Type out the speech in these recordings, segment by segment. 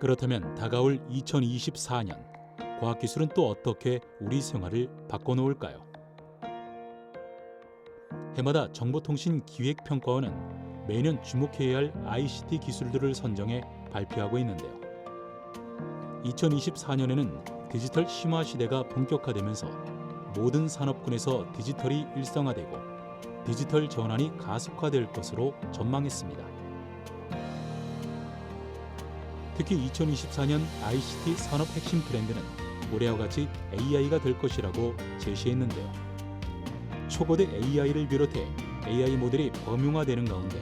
그렇다면 다가올 2024년 과학기술은 또 어떻게 우리 생활을 바꿔놓을까요? 해마다 정보통신기획평가원은 매년 주목해야 할 ICT 기술들을 선정해 발표하고 있는데요. 2024년에는 디지털 심화 시대가 본격화되면서 모든 산업군에서 디지털이 일상화되고 디지털 전환이 가속화될 것으로 전망했습니다. 특히 2024년 ICT 산업 핵심 트렌드는 올해와 같이 AI가 될 것이라고 제시했는데요. 초거대 AI를 비롯해 AI 모델이 범용화되는 가운데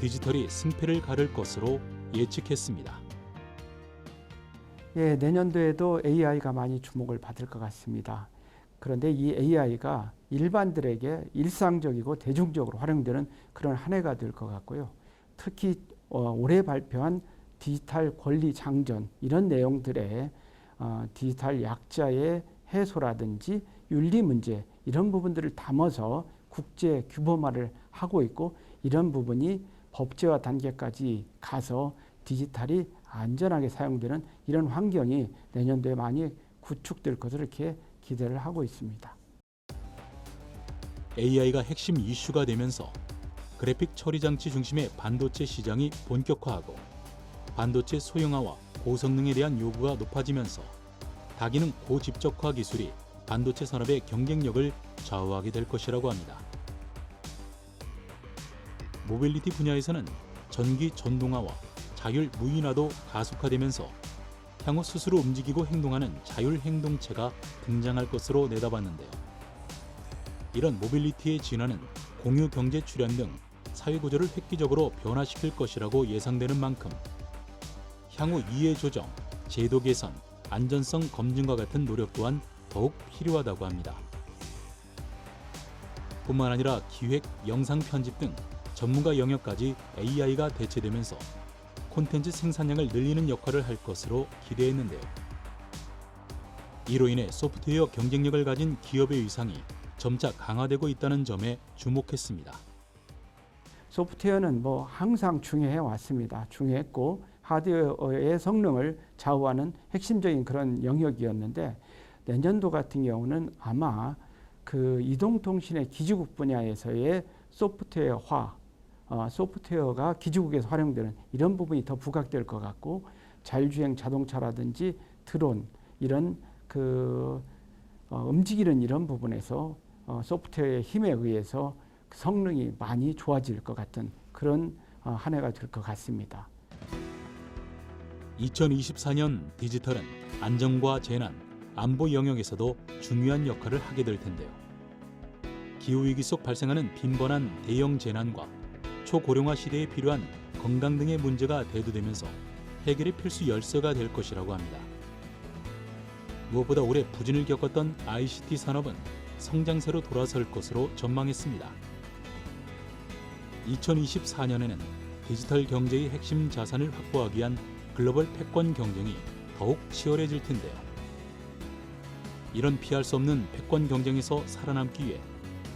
디지털이 승패를 가를 것으로 예측했습니다. 예, 내년도에도 AI가 많이 주목을 받을 것 같습니다. 그런데 이 AI가 일반들에게 일상적이고 대중적으로 활용되는 그런 한 해가 될 것 같고요. 특히 어, 올해 발표한 디지털 권리 장전 이런 내용들의 어, 디지털 약자의 해소라든지 윤리 문제 이런 부분들을 담아서 국제 규범화를 하고 있고 이런 부분이 법제화 단계까지 가서 디지털이 안전하게 사용되는 이런 환경이 내년도에 많이 구축될 것으로 이렇게 기대를 하고 있습니다. AI가 핵심 이슈가 되면서 그래픽 처리 장치 중심의 반도체 시장이 본격화하고 반도체 소형화와 고성능에 대한 요구가 높아지면서 다기능 고집적화 기술이 반도체 산업의 경쟁력을 좌우하게 될 것이라고 합니다. 모빌리티 분야에서는 전기 전동화와 자율 무인화도 가속화되면서 향후 스스로 움직이고 행동하는 자율 행동체가 등장할 것으로 내다봤는데요. 이런 모빌리티의 진화는 공유 경제 출현 등 사회 구조를 획기적으로 변화시킬 것이라고 예상되는 만큼 향후 이해 조정, 제도 개선, 안전성 검증과 같은 노력 또한 더욱 필요하다고 합니다. 뿐만 아니라 기획, 영상 편집 등 전문가 영역까지 AI가 대체되면서 콘텐츠 생산량을 늘리는 역할을 할 것으로 기대했는데요. 이로 인해 소프트웨어 경쟁력을 가진 기업의 위상이 점차 강화되고 있다는 점에 주목했습니다. 소프트웨어는 뭐 항상 중요해 왔습니다. 중요했고 하드웨어의 성능을 좌우하는 핵심적인 그런 영역이었는데 내년도 같은 경우는 아마 그 이동통신의 기지국 분야에서의 소프트웨어화, 어, 소프트웨어가 기지국에서 활용되는 이런 부분이 더 부각될 것 같고 자율주행 자동차라든지 드론 이런 그 어, 움직이는 이런 부분에서 어, 소프트웨어의 힘에 의해서 성능이 많이 좋아질 것 같은 그런 어, 한 해가 될 것 같습니다. 2024년 디지털은 안전과 재난, 안보 영역에서도 중요한 역할을 하게 될 텐데요. 기후 위기 속 발생하는 빈번한 대형 재난과 초고령화 시대에 필요한 건강 등의 문제가 대두되면서 해결의 필수 열쇠가 될 것이라고 합니다. 무엇보다 올해 부진을 겪었던 ICT 산업은 성장세로 돌아설 것으로 전망했습니다. 2024년에는 디지털 경제의 핵심 자산을 확보하기 위한 글로벌 패권 경쟁이 더욱 치열해질 텐데요. 이런 피할 수 없는 패권 경쟁에서 살아남기 위해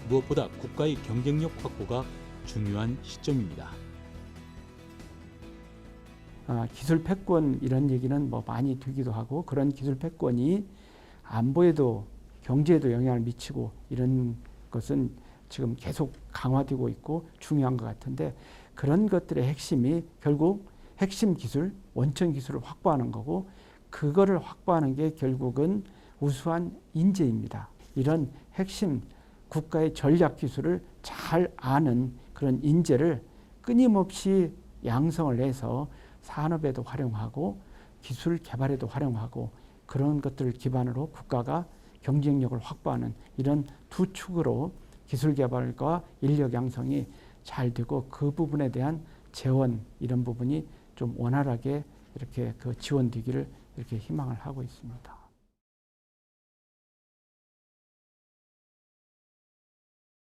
무엇보다 국가의 경쟁력 확보가 중요한 시점입니다. 아, 기술 패권 이런 얘기는 뭐 많이 되기도 하고 그런 기술 패권이 안보에도 경제에도 영향을 미치고 이런 것은 지금 계속 강화되고 있고 중요한 것 같은데 그런 것들의 핵심이 결국 핵심 기술, 원천 기술을 확보하는 거고 그거를 확보하는 게 결국은 우수한 인재입니다. 이런 핵심 국가의 전략 기술을 잘 아는 그런 인재를 끊임없이 양성을 해서 산업에도 활용하고 기술 개발에도 활용하고 그런 것들을 기반으로 국가가 경쟁력을 확보하는 이런 두 축으로 기술 개발과 인력 양성이 잘 되고 그 부분에 대한 재원 이런 부분이 좀 원활하게 이렇게 그 지원되기를 이렇게 희망을 하고 있습니다.